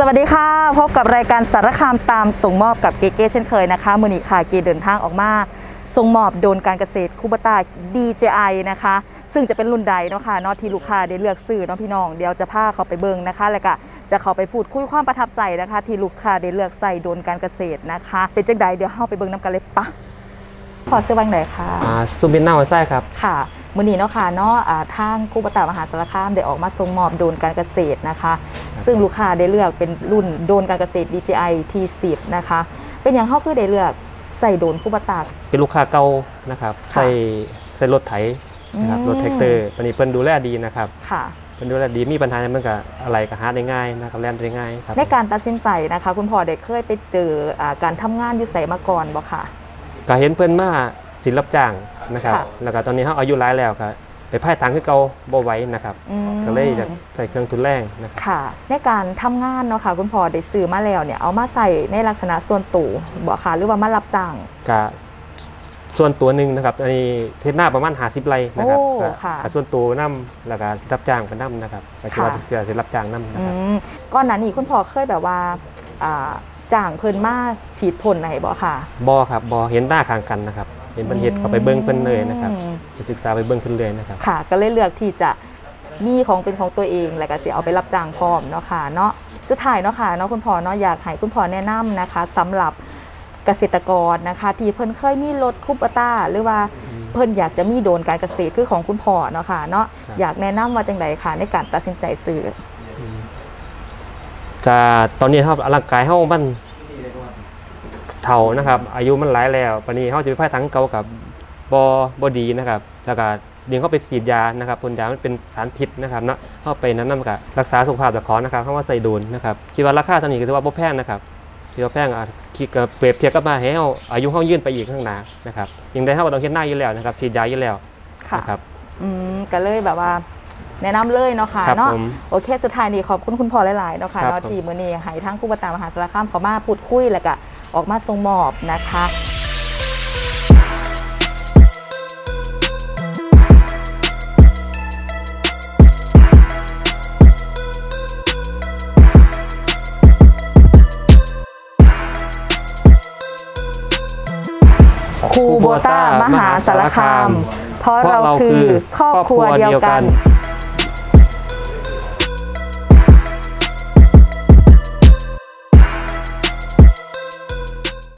สวัสดีค่ะ พบกับรายการสารคามตามส่งมอบกับเกเก้เช่นเคยนะคะมือนีค่ะเกเดินทางออกมาส่งมอบโดนการเกษตรคูบตา DJI นะคะ ซึ่งจะเป็นรุ่นใดเนาะค่ะเนาะที่ลูกค้าได้เลือกซื้อเนาะพี่น้องเดี๋ยวจะพาเขาไปเบิ่งนะคะ แล้วก็จะเขาไปพูดคุยความประทับใจนะคะ ที่ลูกค้าได้เลือกใส่โดนการเกษตรนะคะ เป็นจังใดเดี๋ยวเข้าไปเบิ่งน้ำกันเลยปะพอซื้อวังไหนคะอ่าซูบินนาไว้ไส้ครับค่ะมือนี้เนาะค่ะเนาะอ่าทางคูปตามหาสารคามได้ออกมาส่งมอบโดรนการเกษตรนะคะ ซึ่งลูกค้าได้เลือกเป็นรุ่นโดรนการเกษตร DJI T10 นะคะ เป็นอย่างเขาคือได้เลือกใส่โดรนคูปตาเป็นลูกค้าเก่านะครับค่ะใส่ใส่รถไถนะครับอืมรถแท็กเตอร์ตอนนี้เพิ่นดูแลดีนะครับค่ะเพิ่นดูแลดีมีปัญหามันก็อะไรก็หาได้ง่ายนะครับแล่นได้ง่ายครับในการตัดสินใจนะคะคุณพ่อได้เคยไปเจออาการทำงานอยู่ใส่มาก่อนบ่ค่ะก็เห็นเพิ่นมาศิลรับจ้างนะครับค่ะแล้วก็ตอนนี้เขาอายุหลายแล้วครับ ไปพ่ายทางคือเก่าบ่ไหวนะครับอืมก็เลยอยากใส่เครื่องทุนแรงนะครับค่ะ ในการทำงานเนาะค่ะคุณพ่อได้ซื้อมาแล้วเนี่ยเอามาใส่ในลักษณะส่วนตัวบ่ค่ะหรือว่ามารับจ้างก็ส่วนตัวหนึ่งนะครับอันนี้เทศหน้าประมาณ50ไร่นะครับโอ้ก็ค่ะก็ส่วนตัวนํแล้วก็รับจ้างไปนํนะครับก็คิดว่าค่ะจะจะรับจ้างนํนะอืครับมก่อนหน้านี้คุณพ่อเคยแบบว่าอ่าจ้างเพิ่นมาฉีดพ่นไหนบ่ค่ะบอครับบอเห็นหน้าข้างกันนะครับ เห็นเพิ่นเฮ็ดเขาไปเบิ้งเพิ่นเลยนะครับอืม ไปศึกษาไปเบิ้งเพิ่นเลยนะครับ ค่ะ ก็เลยเลือกที่จะมีของเป็นของตัวเอง แล้วก็สิเอาไปรับจ้างพร้อมเนาะค่ะเนาะสุดท้ายเนาะค่ะเนาะคุณพ่อเนาะอยากให้คุณพ่อแนะนำนะคะสำหรับเกษตรกรนะคะ ที่เพิ่นเคยมีรถคูปต้า หรือว่าเพิ่นอยากจะมีโดรนการเกษตรคือของคุณพ่อเนาะค่ะเนาะครับ อยากแนะนำว่าจังไดค่ะ ในการตัดสินใจซื้อจะตอนนี้ครับร่างกายเฮามัน เฒ่านะครับ อายุมันหลายแล้วปานนี้เฮาจะไปพายทั้งเก่ากับบบ่ดีนะครับแล้วก็เดี๋ยวเขาไปฉีดยานะครับพ่นยามันเป็นสารพิษนะครับเนาะเฮาไปนั้นนำกับรักษาสุขภาพจากขอนะครับเฮาว่าใส่ดูนนะครับคิดว่าราคาเท่านี้ก็ถือว่าบ่แพงนะครับคิดว่าแพงอะคิดกับเปรียบเทียบกับมาให้เฮาอายุเฮายืนไปอีกข้างหน้านะครับยังได้เฮาก็ต้องเฮ็ดหน้าอยู่แล้วนะครับฉีดยาอยู่แล้วค่ะนะครับ อืมก็เลยแบบว่า แนะนำเลยเนาะค่ะครับเนาะผมโอเคสุดท้ายนี้ขอบคุณคุณพ่อหลายๆเนาะค่ะครับเนาะผม ที่มื้อนี้ให้ทั้งผู้ประตามมหาสารคามเขามาพูดคุยแล้วก็ ออกมาส่งมอบนะคะคูโบต้ามหาสารคาม เพราะเราคือครอบครัวเดียวกัน